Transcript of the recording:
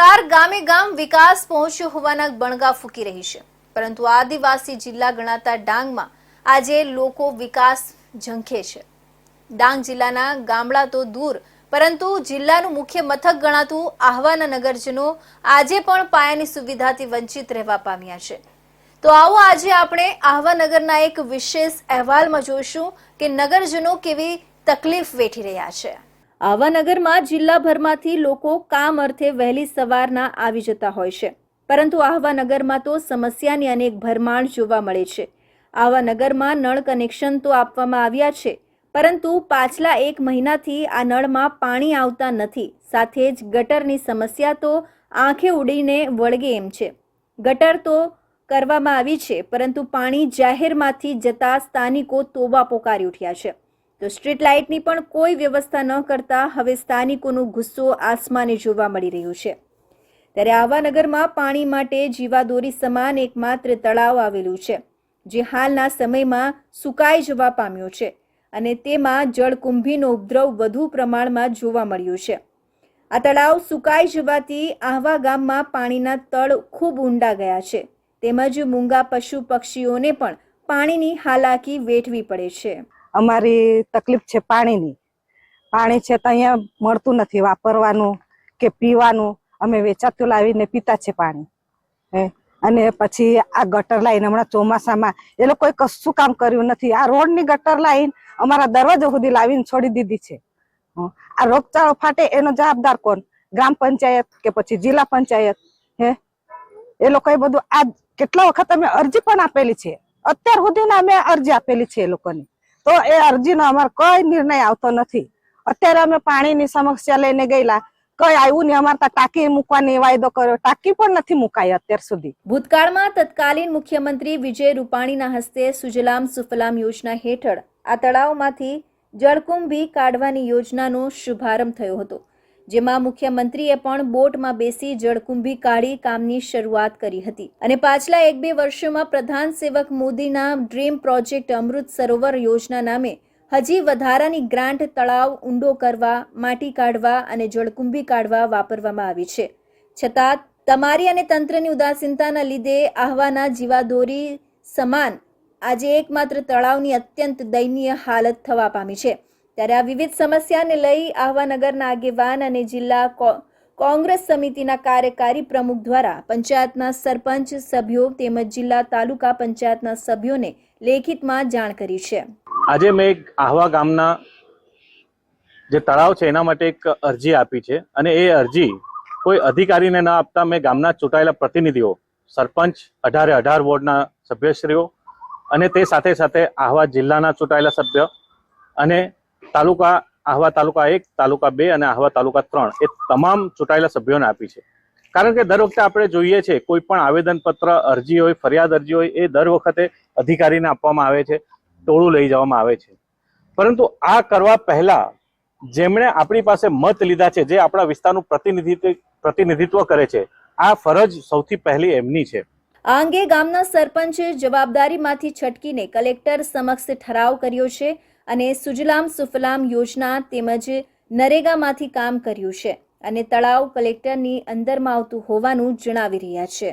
સરકાર ગામે ગામ વિકાસ પહોંચ્યો હોવાના બણગા ફૂકી રહી છે. પરંતુ આદિવાસી જિલ્લા ગણાતા ડાંગમાં આજે લોકો વિકાસ ઝંખે છે. ડાંગ જિલ્લાના ગામડા તો દૂર, પરંતુ જિલ્લાનું મુખ્ય મથક ગણાતું આહવાના નગરજનો આજે પણ પાયાની સુવિધાથી વંચિત રહેવા પામ્યા છે. તો આવો આજે આપણે આહવા નગરના એક વિશેષ અહેવાલમાં જોઈશું કે નગરજનો કેવી તકલીફ વેઠી રહ્યા છે. આવા નગરમાં જિલ્લાભરમાંથી લોકો કામ અર્થે વહેલી સવારના આવી જતા હોય છે. પરંતુ આહવા નગરમાં તો સમસ્યાની અનેક ભરમાણ જોવા મળે છે. આવા નગરમાં નળ કનેક્શન તો આપવામાં આવ્યા છે, પરંતુ પાછલા એક મહિનાથી આ નળમાં પાણી આવતા નથી. સાથે જ ગટરની સમસ્યા તો આંખે ઉડીને વળગે એમ છે. ગટર તો કરવામાં આવી છે, પરંતુ પાણી જાહેરમાંથી જતા સ્થાનિકો તોબા પોકારી ઉઠ્યા છે. તો સ્ટ્રીટ લાઇટની પણ કોઈ વ્યવસ્થા ન કરતા હવે સ્થાનિકોનો ગુસ્સો આસમાને જોવા મળી રહ્યો છે. ત્યારે આવા નગરમાં પાણી માટે જીવાદોરી સમાન એકમાત્ર તળાવ આવેલું છે, જે હાલના સમયમાં સુકાઈ જવા પામ્યો છે અને તેમાં જળકુંભીનો ઉપદ્રવ વધુ પ્રમાણમાં જોવા મળ્યો છે. આ તળાવ સુકાઈ જવાથી આહવા ગામમાં પાણીના તળ ખૂબ ઊંડા ગયા છે, તેમજ મૂંગા પશુ પક્ષીઓને પણ પાણીની હાલાકી વેઠવી પડે છે. અમારી તકલીફ છે પાણીની. પાણી છે તો અહીંયા મળતું નથી, વાપરવાનું કે પીવાનું. અમે વેચાતું લાવીને પીતા છે પાણી. અને પછી આ ગટર લાઈન હમણાં ચોમાસામાં, એ લોકોએ કશું કામ કર્યું નથી. આ રોડની ગટર લાઈન અમારા દરવાજા સુધી લાવીને છોડી દીધી છે. આ રોગચાળો ફાટે એનો જવાબદાર કોણ? ગ્રામ પંચાયત કે પછી જિલ્લા પંચાયત? હે? એ લોકોએ બધું આ કેટલા વખત અમે અરજી પણ આપેલી છે. અત્યાર સુધીના અમે અરજી આપેલી છે એ લોકોની. તો એ અરજીનો અમારો કોઈ નિર્ણય આવતો નથી. અત્યારે અમે પાણીની સમસ્યા લઈને ગયેલા. વાયદો કર્યો. ટાંકી પણ નથી મુકાઈ અત્યાર સુધી. ભૂતકાળમાં તત્કાલીન મુખ્યમંત્રી વિજય રૂપાણીના હસ્તે સુજલામ સુફલામ યોજના હેઠળ આ તળાવમાંથી જળકુંભી કાઢવાની યોજનાનો શુભારંભ થયો હતો. જેમાં મુખ્યમંત્રીએ પણ બોટમાં બેસી જળકુંભી કાઢી કામની શરૂઆત કરી હતી. અને પાછલા એક બે વર્ષોમાં પ્રધાન સેવક મોદીના ડ્રીમ પ્રોજેક્ટ અમૃત સરોવર યોજના નામે હજી વધારાની ગ્રાન્ટ તળાવ ઊંડો કરવા, માટી કાઢવા અને જળકુંભી કાઢવા વાપરવામાં આવી છે. છતાં તમારી અને તંત્રની ઉદાસીનતાના લીધે આહવાના જીવાદોરી સમાન આજે એકમાત્ર તળાવની અત્યંત દયનીય હાલત થવા પામી છે. ત્યારે આ વિવિધ સમસ્યાને લઈ આહવાનગરના આગેવાન અને જિલ્લા કોંગ્રેસ સમિતિના કાર્યકારી પ્રમુખ દ્વારા પંચાયતના સરપંચ સભ્યો તેમજ જિલ્લા તાલુકા પંચાયતના સભ્યોને લેખિતમાં જાણ કરી છે. આજે મેં એક આહવા ગામના જે તળાવ છે એના માટે એક અરજી આપી છે અને એ અરજી કોઈ અધિકારીને ના આપતા મેં ગામના ચૂંટાયેલા પ્રતિનિધિઓ, સરપંચ, અઢારે અઢાર વોર્ડના સભ્યશ્રીઓ અને તે સાથે સાથે આહવા જિલ્લાના ચૂંટાયેલા સભ્ય અને તાલુકા આહવા તાલુકા એક, તાલુકા બે અને આહવા તાલુકા ત્રણ એ તમામ ચૂંટાયેલા સભ્યોને આપી છે. કારણ કે દર વખતે આપણે જોઈએ છે, કોઈ પણ આવેદનપત્ર, અરજી હોય, ફરિયાદ અરજી હોય, એ દર વખતે અધિકારીને આપવામાં આવે છે, ટોળું લઈ જવામાં આવે છે. પરંતુ આ કરવા પહેલા જેમણે આપણી પાસે મત લીધા છે, જે આપણા વિસ્તારનું પ્રતિનિધિત્વ પ્રતિનિધિત્વ કરે છે, આ ફરજ સૌથી પહેલી એમની છે. આ અંગે ગામના સરપંચે જવાબદારીમાંથી છટકીને કલેક્ટર સમક્ષ ઠરાવ કર્યો છે. અને સુજલામ સુફલામ યોજના તેમજ નરેગામાંથી કામ કર્યું છે અને તળાવ કલેક્ટરની અંદરમાં આવતું હોવાનું જણાવી રહ્યા છે.